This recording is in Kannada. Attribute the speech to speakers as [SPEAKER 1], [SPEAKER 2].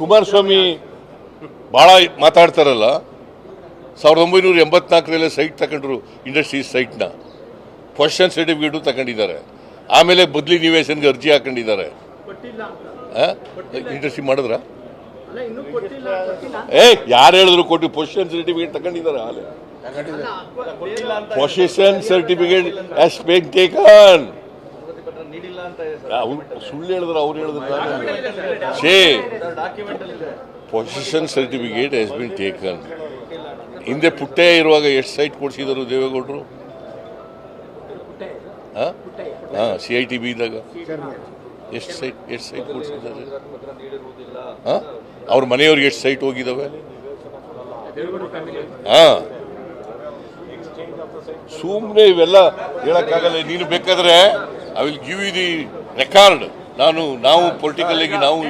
[SPEAKER 1] ಕುಮಾರಸ್ವಾಮಿ ಭಾಳ ಮಾತಾಡ್ತಾರಲ್ಲ. ಸಾವಿರದ ಒಂಬೈನೂರ ಎಂಬತ್ನಾಲ್ಕರಲ್ಲೇ ಸೈಟ್ ತಗೊಂಡ್ರು ಇಂಡಸ್ಟ್ರೀಸ್ ಸೈಟ್ನ. ಪೊಸಿಷನ್ ಸರ್ಟಿಫಿಕೇಟು ತಗೊಂಡಿದ್ದಾರೆ. ಆಮೇಲೆ ಬದಲಿ ನಿವೇಶನ್ಗೆ ಅರ್ಜಿ ಹಾಕೊಂಡಿದ್ದಾರೆ.
[SPEAKER 2] ಕೊಟ್ಟಿಲ್ಲ ಅಂತ.
[SPEAKER 1] ಇಂಡಸ್ಟ್ರಿ ಮಾಡಿದ್ರ?
[SPEAKER 2] ಅಲ್ಲ ಇನ್ನೂ ಕೊಟ್ಟಿಲ್ಲ ಕೊಟ್ಟಿಲ್ಲ.
[SPEAKER 1] ಏ ಯಾರು ಹೇಳಿದ್ರು ಕೊಟ್ಟು ಪೊಸಿಷನ್ ಸರ್ಟಿಫಿಕೇಟ್ ತಗೊಂಡಿದ್ದಾರೆ ಆಲೆ. ಪೊಸಿಷನ್ ಸರ್ಟಿಫಿಕೇಟ್ ಟೇಕನ್ ಸುಳ್ಳು ಹೇಳಿದ್ರು ಅವ್ರು ಹೇಳಿದ್ರು ಶೇ position certificate has been taken ಹಿಂದೆ ಪುಟ್ಟೆ ಇರುವಾಗ ಎಷ್ಟು ಸೈಟ್ ಕೊಡಿಸಿದರು ದೇವೇಗೌಡರು? ಹಾಂ? ಸಿ ಐ ಟಿ ಬಿ ಇದ್ದಾಗ. ಎಷ್ಟು ಸೈಟ್ ಎಷ್ಟು ಸೈಟ್ ಕೊಡಿಸಿದ್ದಾರೆ? ಹಾಂ? ಅವ್ರ ಮನೆಯವ್ರಿಗೆ ಎಷ್ಟು ಸೈಟ್ ಹೋಗಿದ್ದಾವೆ ಹಾಂ. ಸುಮ್ಮನೆ ಇವೆಲ್ಲ ಹೇಳೋಕ್ಕಾಗಲ್ಲ. ನೀನು ಬೇಕಾದ್ರೆ I will give you the record ನಾನು ನಾವು ಪೊಲಿಟಿಕಲ್ ಆಗಿ ನಾವು